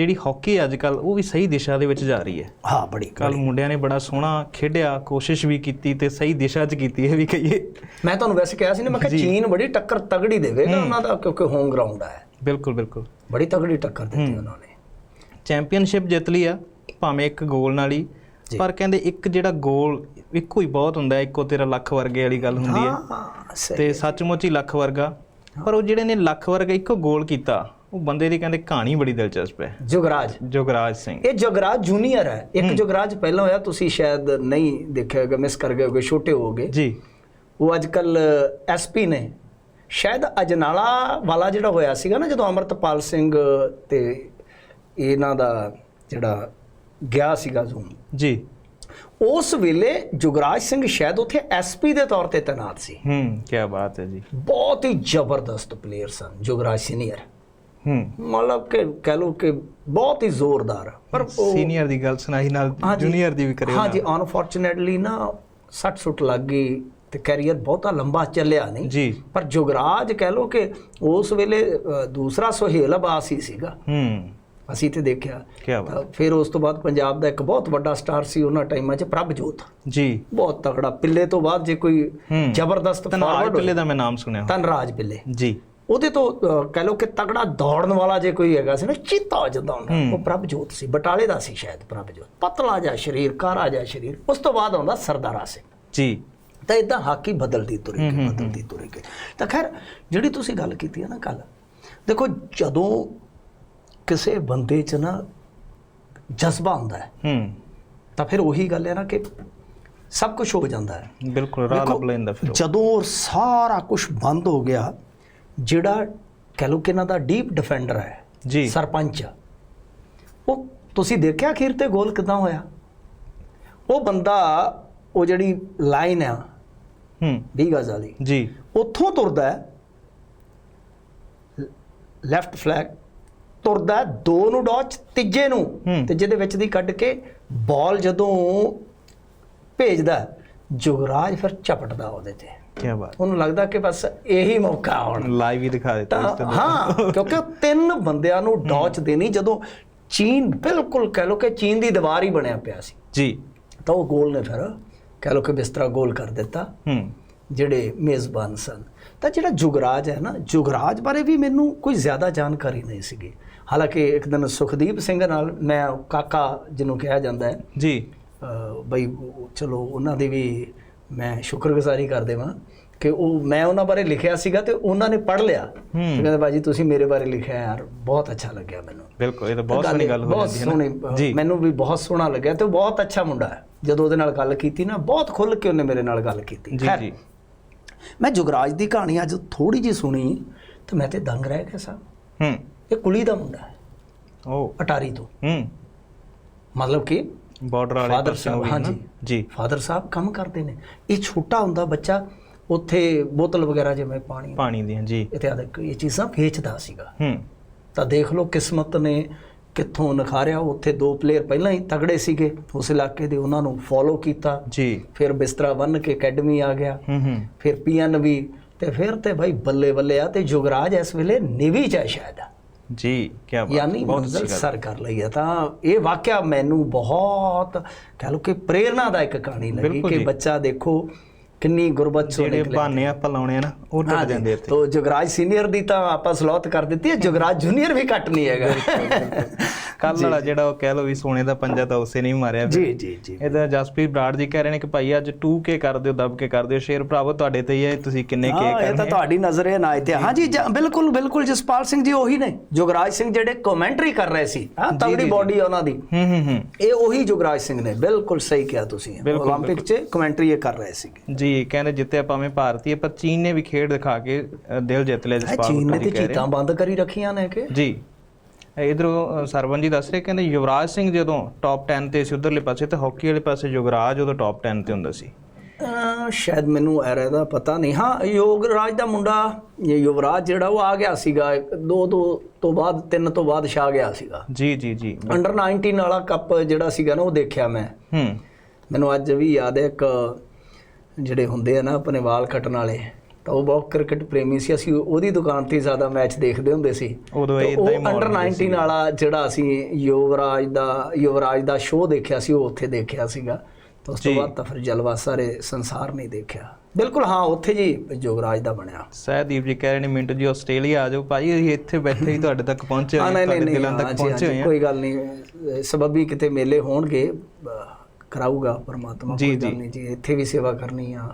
ਜਿਹੜੀ ਹਾਕੀ ਅੱਜ ਕੱਲ ਉਹ ਵੀ ਸਹੀ ਦਿਸ਼ਾ ਦੇ ਵਿੱਚ ਜਾ ਰਹੀ ਹੈ। ਹਾਂ ਬੜੀ ਕੱਲ ਮੁੰਡਿਆਂ ਨੇ ਬੜਾ ਸੋਹਣਾ ਖੇਡਿਆ ਕੋਸ਼ਿਸ਼ ਵੀ ਕੀਤੀ ਤੇ ਸਹੀ ਦਿਸ਼ਾ 'ਚ ਕੀਤੀ ਇਹ ਵੀ ਕਹੀਏ। ਮੈਂ ਤੁਹਾਨੂੰ ਵੈਸੇ ਕਿਹਾ ਸੀ ਨਾ ਮੈਂ ਕਿਹਾ ਚੀਨ ਬੜੀ ਟੱਕਰ ਤਗੜੀ ਦੇਵੇਗਾ ਉਹਨਾਂ ਦਾ ਕਿਉਂਕਿ ਹੋਮ ਗਰਾਊਂਡ ਹੈ। ਬਿਲਕੁਲ ਬਿਲਕੁਲ। ਬੜੀ ਤਗੜੀ ਟੱਕਰ ਦਿੱਤੀ ਉਹਨਾਂ ਨੇ। ਚੈਂਪੀਅਨਸ਼ਿਪ ਜਿੱਤ ਲਈ ਆ ਭਾਵੇਂ ਇੱਕ ਗੋਲ ਨਾਲ ਹੀ। ਪਰ ਕਹਿੰਦੇ ਇੱਕ ਜਿਹੜਾ ਗੋਲ ਇੱਕੋ ਹੀ ਬਹੁਤ ਹੁੰਦਾ ਹੈ, ਇੱਕੋ ਤੇਰਾ ਲੱਖ ਵਰਗੇ ਵਾਲੀ ਗੱਲ ਹੁੰਦੀ ਹੈ। ਹਾਂ ਤੇ ਸੱਚਮੁੱਚ ਹੀ ਲੱਖ ਵਰਗਾ। ਪਰ ਉਹ ਜਿਹੜੇ ਨੇ ਲੱਖ ਵਰਗਾ ਇੱਕੋ ਗੋਲ ਕੀਤਾ ਉਹ ਬੰਦੇ ਦੀ ਕਹਿੰਦੇ ਕਹਾਣੀ ਬੜੀ ਦਿਲਚਸਪ ਹੈ। ਜੁਗਰਾਜ। ਜੋਗਰਾਜ ਸਿੰਘ। ਇਹ ਜੁਗਰਾਜ ਜੂਨੀਅਰ ਹੈ। ਇੱਕ ਜੁਗਰਾਜ ਪਹਿਲਾਂ ਹੋਇਆ ਤੁਸੀਂ ਸ਼ਾਇਦ ਨਹੀਂ ਦੇਖਿਆ ਹੋਵੇਗਾ ਮਿਸ ਕਰ ਗਏ ਹੋਗੇ ਛੋਟੇ ਹੋਗੇ ਜੀ। ਉਹ ਅੱਜ ਕੱਲ ਐਸਪੀ ਨੇ। ਸ਼ਾਇਦ ਅਜਨਾਲਾ ਵਾਲਾ ਜਿਹੜਾ ਹੋਇਆ ਸੀਗਾ ਨਾ ਜਦੋਂ ਅਮਰਤਪਾਲ ਸਿੰਘ ਤੇ ਇਹਨਾਂ ਦਾ ਜਿਹੜਾ ਗਿਆ ਸੀਗਾ ਜ਼ੂਮ ਜੀ। ਉਸ ਵੇਲੇ ਜੁਗਰਾਜ ਸਿੰਘ ਸ਼ਾਇਦ ਉੱਥੇ ਐਸਪੀ ਦੇ ਤੌਰ ਤੇ ਤਾਇਨਾਤ ਸੀ। ਹੂੰ ਕੀ ਬਾਤ ਹੈ ਜੀ। ਬਹੁਤ ਹੀ ਜ਼ਬਰਦਸਤ ਪਲੇਅਰ ਸਨ ਜੁਗਰਾਜ ਸੀਨੀਅਰ ਹੂੰ। ਮਤਲਬ ਕਿ ਕਹਿ ਲਓ ਕਿ ਬਹੁਤ ਹੀ ਜ਼ੋਰਦਾਰ ਪਰ ਸੀਨੀਅਰ ਦੀ ਗੱਲ ਸੁਣਾਈ ਨਾਲ। ਜੂਨੀਅਰ ਦੀ ਵੀ ਕਰਿਓ ਹਾਂਜੀ ਅਨਫੋਰਚੂਨੇਟਲੀ ਨਾ ਸੱਟ ਸੁੱਟ ਲੱਗ ਗਈ ਤੇ ਕੈਰੀਅਰ ਬਹੁਤਾ ਲੰਬਾ ਚੱਲਿਆ ਨਹੀਂ। ਜੀ। ਪਰ ਜੁਗਰਾਜ ਕਹਿ ਲੋ ਕਿ ਉਸ ਵੇਲੇ ਦੂਸਰਾ ਸੁਹੇਲ ਅਬਾਸ ਹੀ ਸੀਗਾ। ਹੂੰ। ਅਸੀਂ ਤੇ ਦੇਖਿਆ। ਫਿਰ ਉਸ ਤੋਂ ਬਾਅਦ ਪੰਜਾਬ ਦਾ ਇੱਕ ਬਹੁਤ ਵੱਡਾ ਸਟਾਰ ਸੀ ਉਹਨਾਂ ਟਾਈਮਾਂ 'ਚ ਪ੍ਰਭਜੋਤ। ਜੀ। ਬਹੁਤ ਤਕੜਾ ਪਿੱਲੇ ਤੋਂ ਬਾਅਦ ਜੇ ਕੋਈ। ਜ਼ਬਰਦਸਤ ਫਾਰਵਰਡ ਪਿੱਲੇ ਦਾ ਮੈਂ ਨਾਮ ਸੁਣਿਆ। ਤਨਰਾਜ ਪਿੱਲੇ। ਜੀ। ਉਹਦੇ ਤੋਂ ਕਹਿ ਲੋ ਕਿ ਤਗੜਾ ਦੌੜਨ ਵਾਲਾ ਜੇ ਕੋਈ ਹੈਗਾ ਸੀ ਨਾ ਚੀਤਾ ਜਿੱਦਾਂ ਹੁੰਦਾ। ਉਹ ਪ੍ਰਭਜੋਤ ਸੀ ਬਟਾਲੇ ਦਾ ਸੀ ਸ਼ਾਇਦ ਪ੍ਰਭਜੋਤ। ਪਤਲਾ ਜਿਹਾ ਸਰੀਰ ਕਾਰਾ ਜਿਹਾ ਸਰੀਰ। ਉਸ ਤੋਂ ਬਾਅਦ ਆਉਂਦਾ ਸਰਦਾਰਾ ਸਿੰਘ ਜੀ। ਤਾਂ ਇਦਾਂ ਹਾਕੀ ਬਦਲਦੀ ਤੁਰੀ ਗਈ ਬਦਲਦੀ ਤੁਰੀ ਗਈ। ਤਾਂ ਖੈਰ ਜਿਹੜੀ ਤੁਸੀਂ ਗੱਲ ਕੀਤੀ ਹੈ ਨਾ ਕੱਲ ਦੇਖੋ ਜਦੋਂ ਕਿਸੇ ਬੰਦੇ 'ਚ ਨਾ ਜਜ਼ਬਾ ਹੁੰਦਾ ਹੈ ਹੂੰ। ਤਾਂ ਫਿਰ ਉਹੀ ਗੱਲ ਹੈ ਨਾ ਕਿ ਸਭ ਕੁਝ ਹੋ ਜਾਂਦਾ ਹੈ। ਬਿਲਕੁਲ ਰਾਹ ਲੱਭ ਲੈਂਦਾ ਫਿਰ। ਜਦੋਂ ਸਾਰਾ ਕੁਝ ਬੰਦ ਹੋ ਗਿਆ ਜਿਹੜਾ ਕਹਿ ਲਓ ਕਿ ਇਹਨਾਂ ਦਾ ਡੀਪ ਡਿਫੈਂਡਰ ਹੈ ਜੀ। ਸਰਪੰਚ ਉਹ ਤੁਸੀਂ ਦੇਖਿਆ ਅਖੀਰ ਤੇ ਗੋਲ ਕਿਦਾਂ ਹੋਇਆ? ਉਹ ਬੰਦਾ ਉਹ ਜਿਹੜੀ ਲਾਈਨ ਆ ਹੂੰ। 20 ਗਜ਼ ਵਾਲੀ ਜੀ। ਉੱਥੋਂ ਤੁਰਦਾ ਹੈ ਲੈਫਟ ਫਲੈਗ ਤੁਰਦਾ ਦੋ ਨੂੰ ਡੌਚ ਤੀਜੇ ਨੂੰ। ਹੂੰ। ਤੀਜੇ ਦੇ ਵਿੱਚ ਦੀ ਕੱਢ ਕੇ ਬਾਲ ਜਦੋਂ ਭੇਜਦਾ ਜੁਗਰਾਜ ਫਿਰ ਝਪਟਦਾ ਉਹਦੇ ਤੇ। ਕੀ ਬਾਤ। ਉਹਨੂੰ ਲੱਗਦਾ ਕਿ ਬਸ ਇਹੀ ਮੌਕਾ ਹੁਣ ਲਾਈਵ ਹੀ ਦਿਖਾ ਦਿੱਤਾ ਹਾਂ ਕਿਉਂਕਿ ਤਿੰਨ ਬੰਦਿਆਂ ਨੂੰ ਡੌਚ ਦੇਣੀ ਜਦੋਂ ਚੀਨ ਬਿਲਕੁਲ ਕਹਿ ਲੋ ਕਿ ਚੀਨ ਦੀ ਦੀਵਾਰ ਹੀ ਬਣਿਆ ਪਿਆ ਸੀ। ਜੀ। ਤਾਂ ਉਹ ਗੋਲ ਨੇ ਫਿਰ ਕਹਿ ਲੋ ਕਿ ਬਿਸਤਰਾ ਗੋਲ ਕਰ ਦਿੱਤਾ। ਹੂੰ। ਜਿਹੜੇ ਮੇਜ਼ਬਾਨ ਸਨ। ਤਾਂ ਜਿਹੜਾ ਜੁਗਰਾਜ ਹੈ ਨਾ ਜੁਗਰਾਜ ਬਾਰੇ ਵੀ ਮੈਨੂੰ ਕੋਈ ਜ਼ਿਆਦਾ ਜਾਣਕਾਰੀ ਨਹੀਂ ਸੀਗੀ। ਹਾਲਾਂਕਿ ਇੱਕ ਦਿਨ ਸੁਖਦੀਪ ਸਿੰਘ ਨਾਲ ਮੈਂ ਕਾਕਾ ਜਿਹਨੂੰ ਕਿਹਾ ਜਾਂਦਾ ਹੈ ਜੀ। ਬਈ ਚਲੋ ਉਹਨਾਂ ਦੀ ਵੀ ਮੈਂ ਸ਼ੁਕਰਗੁਜ਼ਾਰੀ ਕਰ ਦੇਵਾਂ ਕਿ ਉਹ ਮੈਂ ਉਹਨਾਂ ਬਾਰੇ ਲਿਖਿਆ ਸੀਗਾ ਤੇ ਉਹਨਾਂ ਨੇ ਪੜ੍ਹ ਲਿਆ। ਕਹਿੰਦੇ ਬਾਜੀ ਤੁਸੀਂ ਮੇਰੇ ਬਾਰੇ ਲਿਖਿਆ ਯਾਰ ਬਹੁਤ ਅੱਛਾ ਲੱਗਿਆ ਮੈਨੂੰ। ਬਿਲਕੁਲ ਇਹ ਤਾਂ ਬਹੁਤ ਸੋਹਣੀ ਗੱਲ ਹੋ ਜਾਂਦੀ ਹੈ ਸੋਹਣੀ ਨਾ ਮੈਨੂੰ ਵੀ ਬਹੁਤ ਸੋਹਣਾ ਲੱਗਿਆ ਤੇ ਉਹ ਬਹੁਤ ਅੱਛਾ ਮੁੰਡਾ ਹੈ। ਜਦੋਂ ਉਹਦੇ ਨਾਲ ਗੱਲ ਕੀਤੀ ਨਾ ਬਹੁਤ ਖੁੱਲ ਕੇ ਉਹਨੇ ਮੇਰੇ ਨਾਲ ਗੱਲ ਕੀਤੀ। ਜੀ ਜੀ। ਮੈਂ ਜੁਗਰਾਜ ਦੀ ਕਹਾਣੀ ਅੱਜ ਥੋੜੀ ਜੀ ਸੁਣੀ ਤੇ ਮੈਂ ਤੇ ਦੰਗ ਰਹਿ ਗਿਆ ਸਾਂ। ਹੂੰ। ਇਹ ਕੁਲੀ ਦਾ ਮੁੰਡਾ ਹੈ। ਉਹ ਅਟਾਰੀ ਤੋਂ। ਹੂੰ। ਮਤਲਬ ਕਿ ਬਾਰਡਰ ਵਾਲੇ ਪਾਸੇ ਉਹ ਸਾਹਿਬ, ਨਾ? ਹਾਂਜੀ। ਜੀ। ਫਾਦਰ ਸਾਹਿਬ ਕੰਮ ਕਰਦੇ ਨੇ। ਇਹ ਛੋਟਾ ਹੁੰਦਾ ਬੱਚਾ ਉੱਥੇ ਬੋਤਲ ਵਗੈਰਾ ਜਿਵੇਂ ਪਾਣੀ ਪਾਣੀ ਦੀਆਂ ਜੀ। ਇਤਿਆਦਿਕ ਇਹ ਚੀਜ਼ਾਂ ਵੇਚਦਾ ਸੀਗਾ। ਹੂੰ। ਤਾਂ ਦੇਖ ਲਓ ਕਿਸਮਤ ਨੇ ਕਿੱਥੋਂ ਨਖਾਰਿਆ। ਉੱਥੇ ਦੋ ਪਲੇਅਰ ਪਹਿਲਾਂ ਹੀ ਤਗੜੇ ਸੀਗੇ ਉਸ ਇਲਾਕੇ ਦੇ ਉਹਨਾਂ ਨੂੰ ਫੋਲੋ ਕੀਤਾ। ਜੀ। ਫਿਰ ਬਿਸਤਰਾ ਬੰਨ ਕੇ ਅਕੈਡਮੀ ਆ ਗਿਆ। ਹੂੰ ਹੂੰ। ਫਿਰ ਪੀਐਨ ਵੀ ਤੇ ਫਿਰ ਤੇ ਭਾਈ ਬੱਲੇ ਬੱਲੇ ਆ ਤੇ ਜੁਗਰਾਜ ਇਸ ਵੇਲੇ ਨੇਵੀ ਚ ਹੈ ਸ਼ਾਇਦ। ਜੀ ਕੀ ਬਾਤ ਯਾਨੀ ਬਹੁਤ ਮੰਜ਼ਲ ਸਰ ਕਰ ਲਈ ਹੈ ਤਾਂ ਇਹ ਵਾਕਿਆ ਮੈਨੂੰ ਬਹੁਤ ਕਹਿ ਲਓ ਕਿ ਪ੍ਰੇਰਨਾ ਦਾ ਇੱਕ ਕਹਾਣੀ ਲੱਗੀ ਕਿ। ਬੱਚਾ ਦੇਖੋ ਕਿੰਨੀ ਗੁਰਬਤ ਚੋਂ ਜਿਹੜੇ ਨਿਕਲਿਆ ਬਹਾਨੇ ਆਪਾਂ ਲਾਉਣੇ ਆ ਨਾ ਉਹ ਟੁੱਟ ਹਾਂਜੀ, ਜਾਂਦੇ ਇੱਥੇ ਤੋ ਜੁਗਰਾਜ ਸੀਨੀਅਰ ਦੀ ਤਾਂ ਆਪਾਂ ਸਲੌਤ ਕਰ ਦਿੱਤੀ ਹੈ ਜੁਗਰਾਜ ਜੂਨੀਅਰ ਵੀ ਘੱਟ ਨਹੀਂ ਹੈਗਾ ਕੱਲ ਵਾਲਾ ਜਿਹੜਾ ਉਹ ਕਹਿ ਲੋ ਵੀ ਸੋਨੇ ਦਾ ਪੰਜਾ ਤਾਂ ਉਸੇ ਨਹੀਂ ਮਾਰਿਆ ਜੀ ਜੀ ਜੀ ਇਹਦਾ ਜਸਪ੍ਰੀਤ ਬਰਾੜ ਜੀ ਕਹਿ ਰਹੇ ਨੇ ਕਿ ਭਾਈ ਅੱਜ 2K ਕਰ ਦਿਓ ਦਬ ਕੇ ਕਰ ਦਿਓ ਸ਼ੇਰ ਭਰਾਵੋ ਤੁਹਾਡੇ ਤੇ ਹੀ ਹੈ ਤੁਸੀਂ ਕਿੰਨੇ ਕੇ ਹਾਂ ਇਹ ਤਾਂ ਕਰਨੇ ਆ। ਤੁਹਾਡੀ ਨਜ਼ਰ ਹੈ ਨਾ ਇੱਥੇ ਹਾਂਜੀ ਜ- ਬਿਲਕੁਲ ਬਿਲਕੁਲ ਜਸਪਾਲ ਸਿੰਘ ਜੀ ਉਹੀ ਨੇ ਜੁਗਰਾਜ ਸਿੰਘ ਜਿਹੜੇ ਕਮੈਂਟਰੀ ਕਰ ਰਹੇ ਸੀ ਹਾਂ ਤਗੜੀ ਬਾਡੀ ਉਹਨਾਂ ਦੀ ਹੂੰ ਹੂੰ ਹੂੰ ਇਹ ਉਹੀ ਜੁਗਰਾਜ ਸਿੰਘ ਨੇ ਬਿਲਕੁਲ ਸਹੀ ਕਿਹਾ ਤੁਸੀਂ ਬਿਲਕੁਲ, 올림픽 'ਚ ਕਮੈਂਟਰੀ ਇਹ ਕਰ ਰਹੇ ਸੀਗੇ ਜੀ ਕਹਿੰਦੇ ਜਿੱਤੇ ਭਾਵੇਂ ਭਾਰਤੀ ਪਰ ਚੀਨ ਨੇ ਵੀ ਖੇਡ ਦਿਖਾ ਕੇ ਦਿਲ ਜਿੱਤ ਲਿਆ ਜਸਪਾਲ ਚੀਨ ਨੇ ਤੇ ਜੀ ਚੀਤਾਂ ਬੰਦ ਕਰੀ ਰੱਖੀਆਂ ਨੇ ਕਿ? ਜੀ। ਇਧਰੋਂ ਸਰਵਨ ਜੀ ਦੱਸ ਰਹੇ ਕਹਿੰਦੇ ਯੁਵਰਾਜ ਸਿੰਘ ਜਦੋਂ ਟੌਪ 10 ਤੇ ਸੀ ਉਧਰਲੇ ਪਾਸੇ ਤੇ ਹਾਕੀ ਵਾਲੇ ਪਾਸੇ ਯੁਵਰਾਜ ਉਦੋਂ ਟੌਪ 10 ਤੇ ਹੁੰਦਾ ਸੀ। ਸ਼ਾਇਦ ਮੈਨੂੰ ਐਰੇ ਦਾ ਪਤਾ ਨਹੀਂ। ਹਾਂ ਯੋਗਰਾਜ ਦਾ ਮੁੰਡਾ ਇਹ ਯੁਵਰਾਜ ਜਿਹੜਾ ਉਹ ਆ ਗਿਆ ਸੀਗਾ ਦੋ ਦੋ ਤੋਂ ਬਾਅਦ ਤਿੰਨ ਤੋਂ ਬਾਅਦ ਛਾ ਗਿਆ ਸੀਗਾ। ਜੀ ਜੀ ਜੀ। ਅੰਡਰ 19 ਵਾਲਾ ਕੱਪ ਜਿਹੜਾ ਸੀਗਾ ਨਾ ਉਹ ਦੇਖਿਆ ਮੈਂ। ਹੂੰ। ਮੈਨੂੰ ਅੱਜ ਵੀ ਯਾਦ ਹੈ ਇੱਕ ਜਿਹੜੇ ਹੁੰਦੇ ਆ ਨਾ ਆਪਣੇ ਵਾਲ ਕੱਟਣ ਵਾਲੇ ਤਾਂ ਉਹ ਬਹੁਤ ਕ੍ਰਿਕਟ ਪ੍ਰੇਮੀ ਸੀ। ਅਸੀਂ ਉਹਦੀ ਦੁਕਾਨ ਤੇ ਜ਼ਿਆਦਾ ਮੈਚ ਦੇਖਦੇ ਹੁੰਦੇ ਸੀ। ਉਦੋਂ ਇਦਾਂ ਹੀ ਅੰਡਰ 19 ਵਾਲਾ ਜਿਹੜਾ ਅਸੀਂ ਯੁਵਰਾਜ ਦਾ ਯੁਵਰਾਜ ਦਾ ਸ਼ੋਅ ਦੇਖਿਆ ਸੀ ਉਹ ਉੱਥੇ ਦੇਖਿਆ ਸੀਗਾ। ਤਾਂ ਉਸ ਤੋਂ। ਬਾਅਦ ਤਾਂ ਫਿਰ ਜਲਵਾ ਸਾਰੇ ਸੰਸਾਰ ਨਹੀਂ ਦੇਖਿਆ। ਬਿਲਕੁਲ ਹਾਂ ਉੱਥੇ ਜੀ ਯੁਵਰਾਜ ਦਾ ਬਣਿਆ। ਸਹਿਦੀਪ ਜੀ ਕਹਿ ਰਹੇ ਨੇ ਮਿੰਟੂ ਜੀ ਆਸਟ੍ਰੇਲੀਆ ਆ ਜਾਓ। ਭਾਜੀ ਅਸੀਂ ਇੱਥੇ ਬੈਠੇ ਹੀ ਤੁਹਾਡੇ ਤੱਕ ਪਹੁੰਚੇ ਹਾਂ ਹੋਏ ਤੁਹਾਡੇ ਦਿਲਾਂ ਤੱਕ ਪਹੁੰਚੇ ਹੋਏ ਹਾਂ। ਕੋਈ ਗੱਲ ਨਹੀਂ। ਸਬੱਬੀ ਕਿਤੇ ਮੇਲੇ ਹੋਣਗੇ ਕਰਾਊਗਾ ਪਰਮਾਤਮਾ ਜੀ, ਜੀ ਇੱਥੇ ਵੀ ਸੇਵਾ ਕਰਨੀ ਆ।